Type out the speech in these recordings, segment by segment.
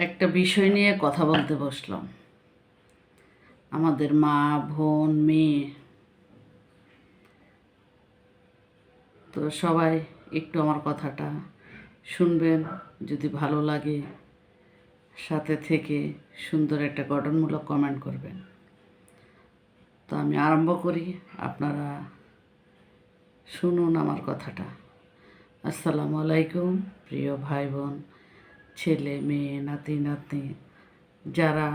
একটা বিষয় নিয়ে কথা বলতে বসলাম। আমাদের মা, বোন, মেয়ে। তো সবাই একটু আমার কথাটা শুনবেন, যদি ভালো লাগে। সাথে থেকে সুন্দর একটা গঠনমূলক কমেন্ট করবেন। তো আমি আরম্ভ করি। আপনারা শুনুন আমার কথাটা। আসসালামু আলাইকুম, প্রিয় ভাই বোন ছেলে, মেয়ে, নাতি, নাতনি, যারা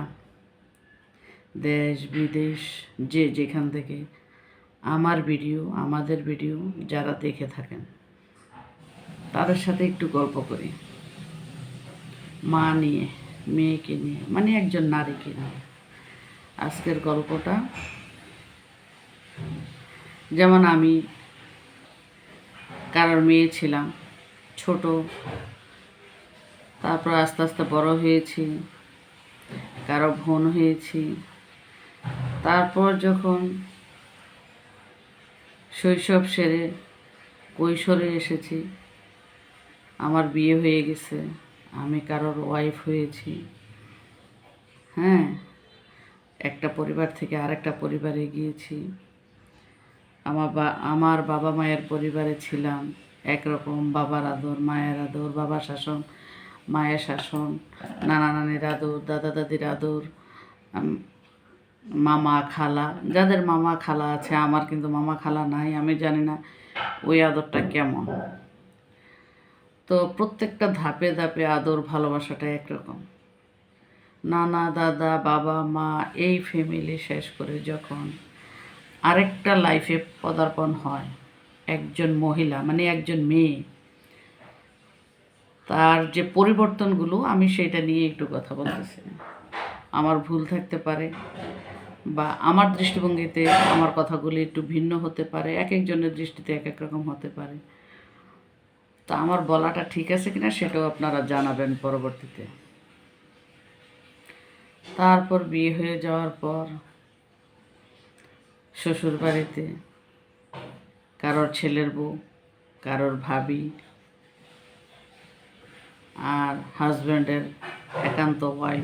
দেশ, বিদেশ, যে যেখান থেকে আমার ভিডিও, আমাদের ভিডিও যারা দেখে থাকেন, তাদের সাথে একটু গল্প করি। মা নিয়ে, মেয়েকে নিয়ে মানে একজন নারীকে নিয়ে। আজকের গল্পটা যেমন আমি, কারোর মেয়ে ছিলাম, ছোট তারপর আস্তে আস্তে বড় হয়েছি, কারও বোন হয়েছি। তারপর যখন শৈশব সেরে কৈশোরে এসেছি, আমার বিয়ে হয়ে গেছে, আমি কারোর ওয়াইফ হয়েছি। হ্যাঁ একটা পরিবার থেকে আরেকটা পরিবারে গিয়েছি। আমার বা, আমার বাবা মায়ের পরিবারে ছিলাম, একরকম বাবার আদর, মায়ের আদর, বাবার শাসন মায়ের শাসন, নানা নানির আদর, দাদা দাদির আদর মামা খালা, যাদের মামা খালা আছে, আমার কিন্তু মামা খালা নাই, আমি জানি না ওই আদরটা কেমন। তো প্রত্যেকটা ধাপে ধাপে আদর ভালোবাসাটা একরকম। নানা, দাদা, বাবা, মা, এই ফ্যামিলি শেষ করে যখন আরেকটা লাইফে পদার্পণ হয়, একজন মহিলা মানে একজন মেয়ে তার যে পরিবর্তনগুলো আমি সেটা নিয়ে একটু কথা বলতেছি। আমার ভুল থাকতে পারে বা আমার দৃষ্টিভঙ্গিতে আমার কথাগুলি একটু ভিন্ন হতে পারে এক একজনের দৃষ্টিতে এক এক রকম হতে পারে। তা আমার বলাটা ঠিক আছে কিনা সেটাও আপনারা জানাবেন পরবর্তীতে। তারপর বিয়ে হয়ে যাওয়ার পর শ্বশুর বাড়িতে কারোর ছেলের বউ কারোর ভাবি আর হাজব্যান্ডের একান্ত ওয়াইফ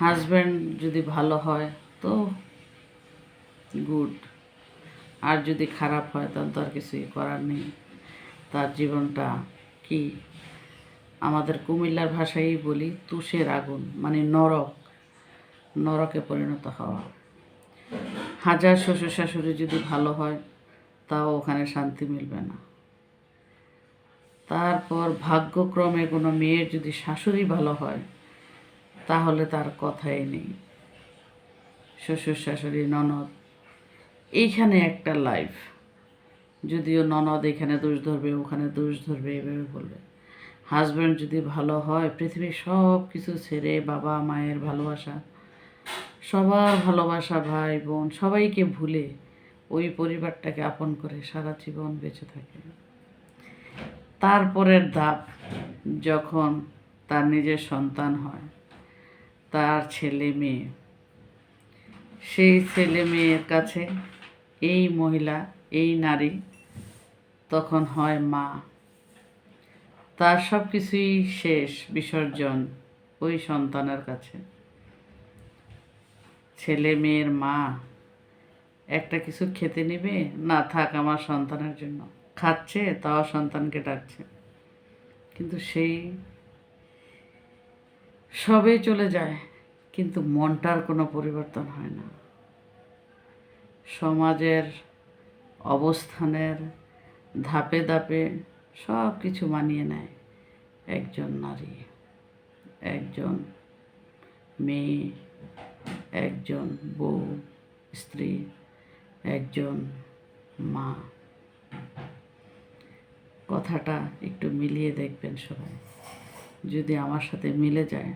হাজব্যান্ড যদি ভালো হয় তো গুড আর যদি খারাপ হয় তাহলে তো আর কিছুই করার নেই। তার জীবনটা কি? আমাদের কুমিল্লার ভাষায় বলি, তুষের আগুন মানে নরক। নরকে পরিণত হওয়া। হাজার শ্বশুর শাশুড়ি যদি ভালো হয়, তাও ওখানে শান্তি মিলবে না। তারপর ভাগ্যক্রমে কোনো মেয়ের যদি শাশুড়ি ভালো হয়, তাহলে তার কথাই নেই। শ্বশুর শাশুড়ি, ননদ, এইখানে একটা লাইফ যদিও ননদ এখানে দোষ ধরবে, ওখানে দোষ ধরবে, এভাবে বলবে। হাজব্যান্ড যদি ভালো হয়, পৃথিবীর সব কিছু ছেড়ে বাবা, মায়ের ভালোবাসা, সবার ভালোবাসা, ভাই, বোন, সবাইকে ভুলে ওই পরিবারটাকে আপন করে সারা জীবন বেঁচে থাকে। তারপরের ধাপ যখন তার নিজের সন্তান হয়, তার ছেলে মেয়ে। সেই ছেলে মেয়ের কাছে এই মহিলা, এই নারী তখন হয় মা। তার সব কিছুই শেষ, বিসর্জন ওই সন্তানের কাছে। ছেলে মেয়ের মা, একটা কিছু খেতে নেবে? না থাক আমার সন্তানের জন্য। খাচ্ছে, তাও সন্তানকে ডাকছে। কিন্তু সেই সবে চলে যায়, কিন্তু মনটার কোনো পরিবর্তন হয় না। সমাজের অবস্থানের ধাপে ধাপে সব কিছু মানিয়ে নেয় একজন নারী, একজন মেয়ে, একজন বউ, স্ত্রী, একজন মা। কথাটা একটু মিলিয়ে দেখবেন সবাই। যদি আমার সাথে মিলে যায়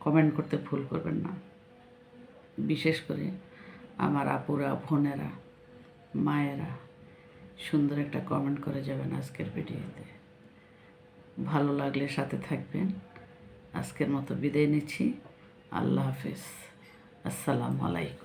কমেন্ট করতে ভুল করবেন না। বিশেষ করে আমার আপুরা, বোনেরা, মায়েরা, সুন্দর একটা কমেন্ট করে যাবেন আজকের ভিডিওতে। ভালো লাগলে সাথে থাকবেন। আজকের মতো বিদায় নিচ্ছি। আল্লাহ হাফেজ। আসসালামু আলাইকুম।